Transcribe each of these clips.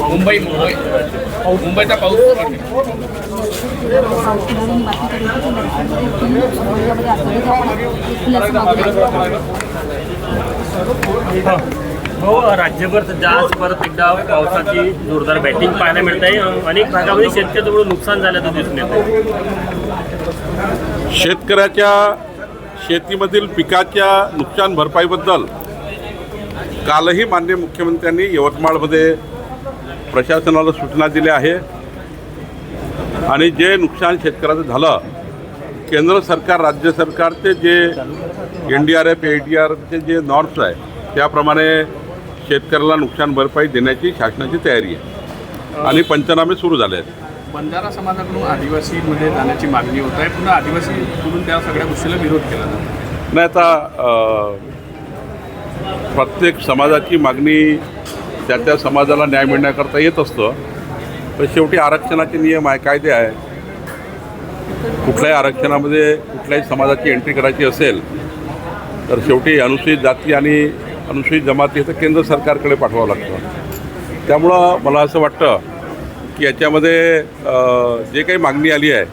मुंबई मुंबई. मुंबईचा पाऊस हो. राज्यभर सध्या आज परत एकदा पावसाची जोरदार बॅटिंग पाहायला मिळत आहे. अनेक भागामध्ये शेतकऱ्याचं नुकसान झाल्याचं दिसून येत. शेतकऱ्याच्या शेतीमधील पिकाच्या नुकसान भरपाईबद्दल कालही मान्य मुख्यमंत्र्यांनी यवतमाळमध्ये प्रशासनाला सूचना दिल्या आहे. आणि जे नुकसान शेतकऱ्याचं झालं केंद्र सरकार राज्य सरकारचे जे N D R F A D आरचे जे नॉर्म्स आहे त्याप्रमाणे शेतकऱ्याला नुकसान भरपाई देण्याची शासनाची तयारी आहे. आणि पंचनामे सुरू झाले आहेत. बंजारा समाजाकडून आदिवासीमध्ये जाण्याची मागणी होत आहे. पुन्हा आदिवासीकडून त्या सगळ्या गोष्टीला विरोध केला जातो. नाही आता प्रत्येक समाजाची मागणी त्या त्या समाजाला न्याय मिळण्याकरता येत असतं. पण शेवटी आरक्षणाचे नियम आहे कायदे आहे. कुठल्याही आरक्षणामध्ये कुठल्याही समाजाची एंट्री करायची असेल तर शेवटी अनुसूचित जाती आणि अनुसूचित जमाती हे तर केंद्र सरकारकडे पाठवावं लागतं. त्यामुळं मला असं वाटतं की याच्यामध्ये जे काही मागणी आली आहे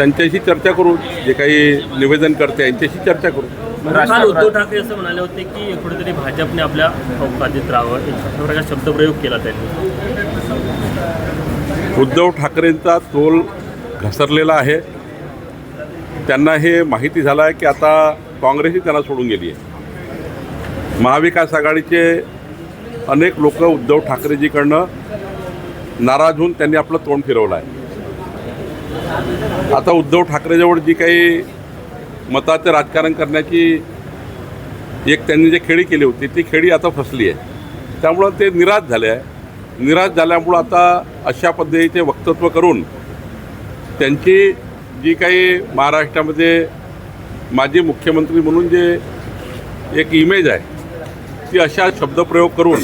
त्यांच्याशी चर्चा करू जे काही निवेदन करते यांच्याशी चर्चा करू. काल उद्धव ठाकरे असं म्हणाले होते की कुठेतरी भाजपने आपल्या औकातीत राहावं. एक अशा प्रकारचा शब्दप्रयोग केला त्यांनी. उद्धव ठाकरेंचा तोल घसरलेला आहे. त्यांना हे माहिती झालं आहे की आता काँग्रेसही त्यांना सोडून गेली आहे. महाविकास आघाडीचे अनेक लोक उद्धव ठाकरेजीकडनं नाराज होऊन त्यांनी आपलं तोंड फिरवलं आहे आता उद्धव ठाकरेजवळ जी काही मताचं राजकारण करण्याची एक त्यांनी जे खेळी केली होती ती खेळी आता फसली आहे. त्यामुळं ते निराश झाले आहे. निराश झाल्यामुळं आता अशा पद्धतीचे वक्तत्व करून त्यांची जी काही महाराष्ट्रामध्ये माजी मुख्यमंत्री म्हणून जे एक इमेज आहे ती अशा शब्दप्रयोग करून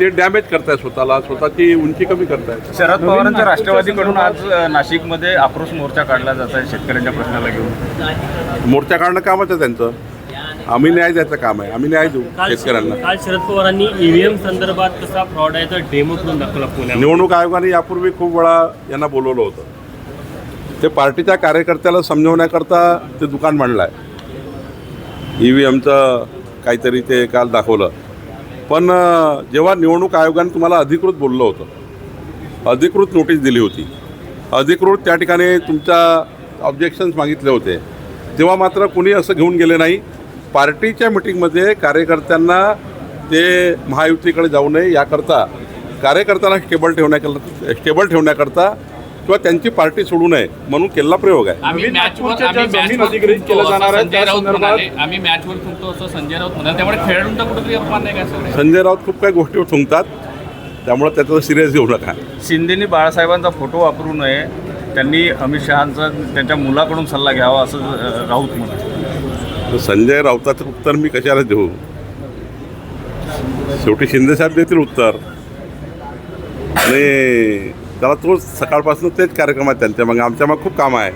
ते डॅमेज करताय स्वतःला. स्वतःची उंची कमी करतायत. शरद पवारांच्या राष्ट्रवादीकडून आज नाशिकमध्ये आक्रोश मोर्चा काढला जात आहे शेतकऱ्यांच्या प्रश्नाला घेऊन. मोर्चा काढणं कामच आहे त्यांचं. आम्ही न्याय द्यायचं काम आहे. आम्ही न्याय देऊ शेतकऱ्यांना. काल शरद पवारांनी ईव्हीएम संदर्भात कसा फ्रॉड आहे तर डेमो करून दाखवला पुण्यात निवडणूक आयोगाने यापूर्वी खूप वेळा यांना बोलवलं होतं. ते पार्टीच्या कार्यकर्त्याला समजवण्याकरता ते दुकान मांडलं आहे ई व्ही एमचं काहीतरी ते काल दाखवलं. पण जेव्हा निवडणूक आयोगाने तुम्हाला अधिकृत बोललं होतं अधिकृत नोटीस दिली होती अधिकृत त्या ठिकाणी तुमच्या ऑब्जेक्शन्स मागितले होते तेव्हा मात्र कुणी असं घेऊन गेले नाही. पार्टीच्या मिटिंगमध्ये कार्यकर्त्यांना ते महायुतीकडे जाऊ नये याकरता कार्यकर्त्यांना स्टेबल ठेवण्याकरता स्टेबल ठेवण्याकरता किंवा त्यांची पार्टी सोडू नये म्हणून केलेला प्रयोग आहे. आम्ही मॅचवर थुंकतो असं संजय त्या राऊत संदर्भात- म्हणाले. आम्ही मॅचवर थुंकतो असं संजय राऊत म्हणाले. त्यामुळे खेळाडूंचा कुठेतरी अपमान नाही का संजय राऊत खूप काही गोष्टीवर थुंकतात. त्यामुळे त्याचं सिरियस घेऊ नका. शिंदेनी बाळासाहेबांचा फोटो वापरू नये. त्यांनी अमित शहांचा त्यांच्या मुलाकडून सल्ला घ्यावा असं राऊत म्हणाले. तर संजय राऊताचं उत्तर मी कशाला देऊ? शेवटी शिंदेसाहेब देतील उत्तर. आणि त्याला तोच सकाळपासून तेच कार्यक्रम आहेत त्यांच्या मग. आमच्या मग खूप कामं आहे.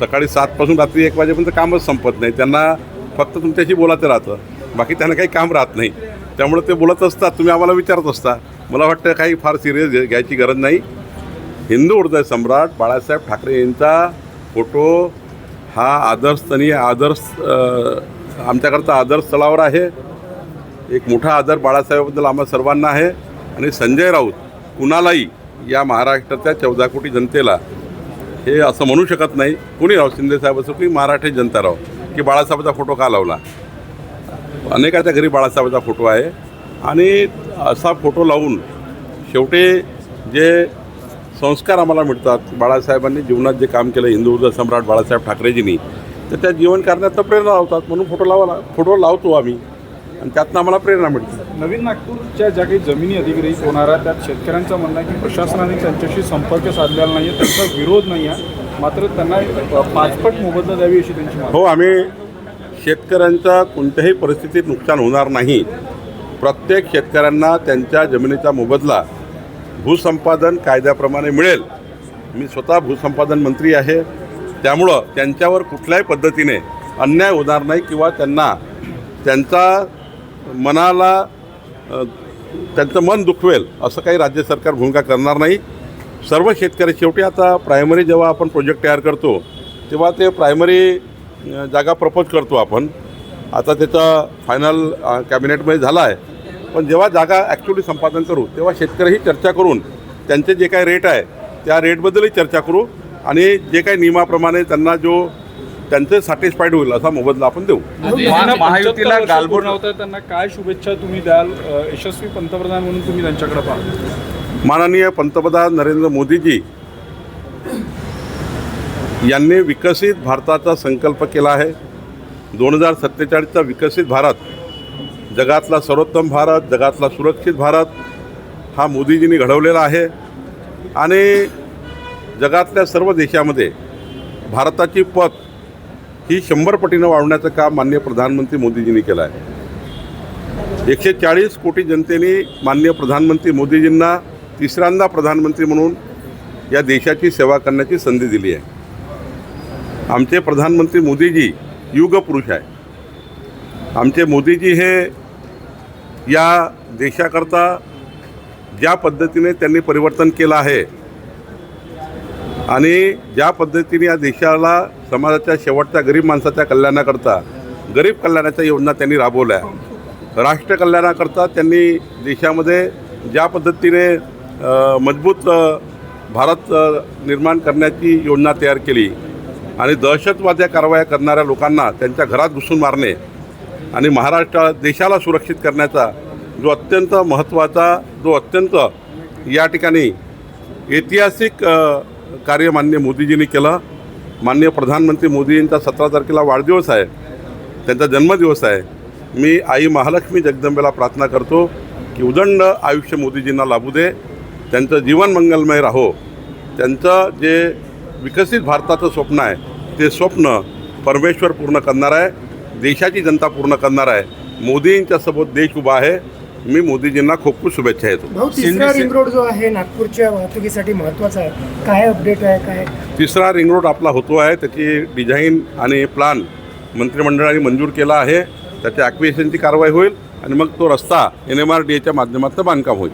सकाळी सातपासून रात्री एक वाजेपर्यंत कामच संपत नाही. त्यांना फक्त तुमच्याशी बोलायचं राहतं. बाकी त्यांना काही काम राहत नाही. त्यामुळे ते बोलत असतात. तुम्ही आम्हाला विचारत असता. मला वाटतं काही फार सिरियस घ्यायची गरज नाही. हिंदू हृदय सम्राट बाळासाहेब ठाकरे यांचा फोटो हा आदर्शस्तनीय आदर्श आमच्याकडचा आदर्श स्थळावर आहे. एक मोठा आदर बाळासाहेबाबद्दल आम्हा सर्वांना आहे. आणि संजय राऊत कुणालाही या महाराष्ट्राच्या चौदा कोटी जनतेला हे असं म्हणू शकत नाही. कुणी राव शिंदेसाहेब असो की मराठी जनता राव की बाळासाहेबाचा फोटो का लावला? अनेकाच्या घरी बाळासाहेबाचा फोटो आहे. आणि असा फोटो लावून शेवटी जे संस्कार आम्हाला मिळतात बाळासाहेबांनी जीवनात जे काम केलं हिंदू सम्राट बाळासाहेब ठाकरेजींनी तर त्या जीवन करण्यात प्रेरणा लावतात म्हणून फोटो लावाला फोटो लावतो आम्ही. आणि त्यातनं आम्हाला प्रेरणा मिळते. नवीन नागपूरच्या ज्या काही जमिनी अधिग्रहित होणार आहेत त्यात शेतकऱ्यांचं म्हणणं आहे की प्रशासनाने त्यांच्याशी संपर्क साधलेला नाही आहे त्यांचा विरोध नाही आहे मात्र त्यांना पाचपट मोबदला द्यावी अशी त्यांची हो आम्ही शेतकऱ्यांचा कोणत्याही परिस्थितीत नुकसान होणार नाही. प्रत्येक शेतकऱ्यांना त्यांच्या जमिनीचा मोबदला भूसंपादन कायद्याप्रमाणे मिळेल. मी स्वतः भूसंपादन मंत्री आहे. त्यामुळं त्यांच्यावर कुठल्याही पद्धतीने अन्याय होणार नाही किंवा त्यांना त्यांचा मनाला त्यांचं मन दुखवेल असं काही राज्य सरकार भूमिका करणार नाही. सर्व शेतकरी शेवटी आता प्रायमरी जेव्हा आपण प्रोजेक्ट तयार करतो तेव्हा ते प्रायमरी जागा प्रपोज करतो आपण. आता त्याचा फायनल कॅबिनेटमध्ये झाला आहे पण जेव्हा जागा ॲक्च्युली संपादन करू तेव्हा शेतकरीही चर्चा करून त्यांचे जे काही रेट आहे त्या रेटबद्दलही चर्चा करू आणि जे काही नियमाप्रमाणे त्यांना जो त्यांचे सॅटिस्फाईड होईल असा मोबदला आपण देऊ. त्यांना महायुतीला 75 वर्ष गालबोट पूर्ण होत आहे, त्यांना काय शुभेच्छा तुम्ही द्याल? यशस्वी पंतप्रधान म्हणून तुम्ही त्यांच्याकडे पाहा माननीय पंतप्रधान नरेंद्र मोदीजी यांनी विकसित भारताचा संकल्प केला आहे. दोन हजार सत्तेचाळीसचा विकसित भारत जगातला सर्वोत्तम भारत जगातला सुरक्षित भारत हा मोदीजींनी घडवलेला आहे. आणि जगातल्या सर्व देशामध्ये भारताची पत ही शंभर पटीनं वाढवण्याचं काम माननीय प्रधानमंत्री मोदीजींनी केलं आहे. एकशे चाळीस कोटी जनतेने माननीय प्रधानमंत्री मोदीजींना तिसऱ्यांदा प्रधानमंत्री म्हणून या देशाची सेवा करण्याची संधी दिली आहे. आमचे प्रधानमंत्री मोदीजी युगपुरुष आहे आमचे मोदीजी हे या देशाकरता ज्या पद्धतीने त्यांनी परिवर्तन केलं आहे आणि ज्या पद्धतीने या देशाला समाजाच्या शेवटच्या गरीब माणसाच्या कल्याणाकरता गरीब कल्याणाच्या योजना त्यांनी राबवल्या. राष्ट्र कल्याणाकरता त्यांनी देशामध्ये ज्या पद्धतीने मजबूत भारत निर्माण करण्याची योजना तयार केली आणि दहशतवाद्या कारवाया करणाऱ्या लोकांना त्यांच्या घरात घुसून मारणे आणि महाराष्ट्र देशाला सुरक्षित करण्याचा जो अत्यंत महत्त्वाचा जो अत्यंत या ठिकाणी ऐतिहासिक कार्य मान्य मोदीजींनी केलं. माननीय प्रधानमंत्री मोदींचा सतरा तारखेला वाढदिवस आहे. त्यांचा जन्मदिवस आहे. मी आई महालक्ष्मी जगदंबेला प्रार्थना करतो की उदंड आयुष्य मोदीजींना लाभू दे. त्यांचं जीवन मंगलमय राहो. त्यांचं जे विकसित भारताचं स्वप्न आहे ते स्वप्न परमेश्वर पूर्ण करणार आहे. देशाची जनता पूर्ण करणार आहे. मोदींच्या सोबत देश उभा आहे. मी मोदीजींना खूप खूप शुभेच्छा देतो. भाऊ तिसरा रिंग रोड जो आहे नागपूरच्या वाहतुकीसाठी महत्त्वाचा आहे. काय अपडेट आहे काय? तिसरा रिंग रोड आपला होतो आहे त्याची डिझाईन आणि प्लान मंत्रिमंडळाने मंजूर केला आहे. त्याच्या ॲक्विएशनची कारवाई होईल आणि मग तो रस्ता एन एम आर डी एच्या माध्यमातून बांधकाम होईल.